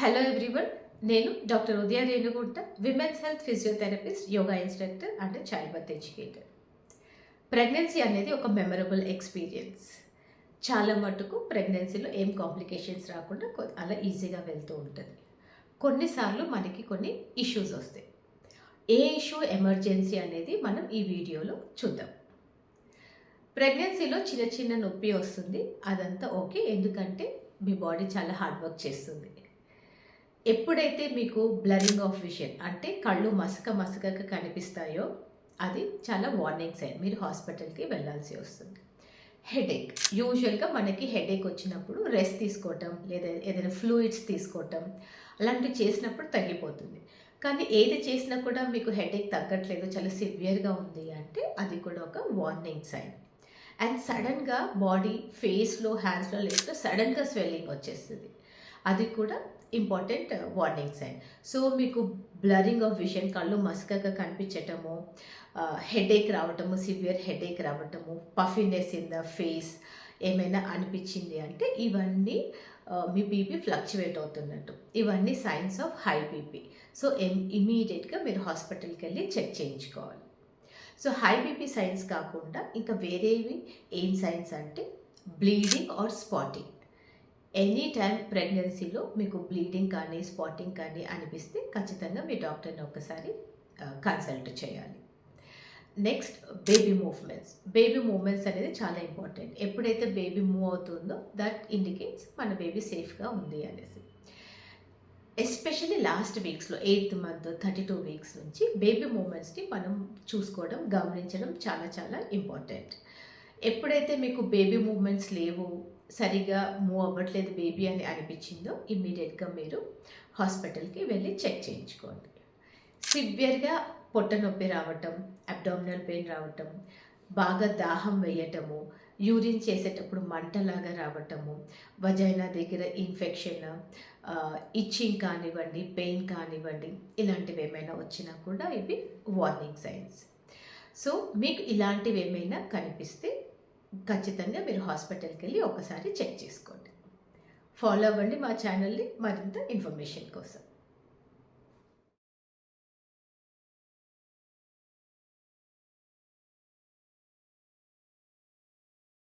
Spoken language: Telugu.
హలో ఎవ్రీవన్ నేను doctor Udaya Renugunta women's health physiotherapist yoga instructor and childbirth educator pregnancy అనేది ఒక మెమరబుల్ ఎక్స్పీరియన్స్ చాలా మటుకు ప్రెగ్నెన్సీలో ఏం కాంప్లికేషన్స్ రాకుండా అలా ఈజీగా వెళ్తూ ఉంటుంది. కొన్నిసార్లు మనకి కొన్ని ఇష్యూస్ వస్తాయి. ఏ ఇష్యూ ఎమర్జెన్సీ అనేది మనం ఈ వీడియోలో చూద్దాం. ప్రెగ్నెన్సీలో చిన్న చిన్న నొప్పి వస్తుంది. అదంతా ఓకే ఎందుకంటే మీ బాడీ చాలా హార్డ్ వర్క్ చేస్తుంది. ఎప్పుడైతే మీకు బ్లరింగ్ ఆఫ్ విషన్ అంటే కళ్ళు మసక మసకగా కనిపిస్తాయో అది చాలా వార్నింగ్ సైన్ మీరు హాస్పిటల్కి వెళ్ళాల్సి వస్తుంది. హెడేక్ యూజువల్గా మనకి హెడేక్ వచ్చినప్పుడు రెస్ట్ తీసుకోవటం లేదా ఏదైనా ఫ్లూయిడ్స్ తీసుకోవటం అలాంటివి చేసినప్పుడు తగ్గిపోతుంది. కానీ ఏది చేసినా కూడా మీకు హెడేక్ తగ్గట్లేదు చాలా సివియర్గా ఉంది అంటే అది కూడా ఒక వార్నింగ్ సైన్ అండ్ సడన్గా బాడీ ఫేస్లో హ్యాండ్స్లో లెగ్స్లో సడన్గా స్వెల్లింగ్ వచ్చేస్తుంది. అది కూడా ఇంపార్టెంట్ వార్నింగ్ సైన్ సో మీకు బ్లరింగ్ ఆఫ్ విషన్ కళ్ళు మసకగా కనిపించటము uh, హెడేక్ రావటము సివియర్ హెడేక్ రావటము పఫినెస్ ఇన్ ద ఫేస్ ఏమైనా అనిపించింది అంటే ఇవన్నీ uh, మీ బీపీ ఫ్లక్చువేట్ అవుతున్నట్టు. ఇవన్నీ signs of high BP so ఇమీడియట్గా మీరు హాస్పిటల్కి వెళ్ళి చెక్ చేయించుకోవాలి. సో హై బీపీ సైన్స్ కాకుండా ఇంకా వేరేవి ఏం సైన్స్ అంటే bleeding or spotting any time ప్రెగ్నెన్సీలో మీకు బ్లీడింగ్ కానీ స్పాటింగ్ కానీ అనిపిస్తే ఖచ్చితంగా మీ డాక్టర్ని ఒకసారి కన్సల్ట్ చేయాలి. Next baby movements. Baby movements అనేది చాలా ఇంపార్టెంట్. ఎప్పుడైతే బేబీ మూవ్ అవుతుందో దట్ ఇండికేట్స్ మన బేబీ సేఫ్గా ఉంది అనేసి. Especially last వీక్స్లో eighth month thirty two weeks నుంచి బేబీ మూమెంట్స్ని మనం చూసుకోవడం గమనించడం చాలా చాలా ఇంపార్టెంట్. ఎప్పుడైతే మీకు బేబీ మూమెంట్స్ లేవు సరిగా మూవ్ అవ్వట్లేదు బేబీ అని అనిపించిందో ఇమ్మీడియట్గా మీరు హాస్పిటల్కి వెళ్ళి చెక్ చేయించుకోండి. సివియర్గా పొట్ట నొప్పి రావటం అబ్డామినల్ పెయిన్ రావటం బాగా దాహం వేయటము యూరిన్ చేసేటప్పుడు మంటలాగా రావటము వజైనా దగ్గర ఇన్ఫెక్షన్ ఇచ్చింగ్ కానివ్వండి పెయిన్ కానివ్వండి ఇలాంటివి ఏమైనా వచ్చినా కూడా ఇవి వార్నింగ్ సైన్స్. సో మీకు ఇలాంటివి ఏమైనా కనిపిస్తే ఖచ్చితంగా మీరు హాస్పిటల్కి వెళ్ళి ఒకసారి చెక్ చేసుకోండి. ఫాలో అవ్వండి మా ఛానల్ని మరింత ఇన్ఫర్మేషన్ కోసం.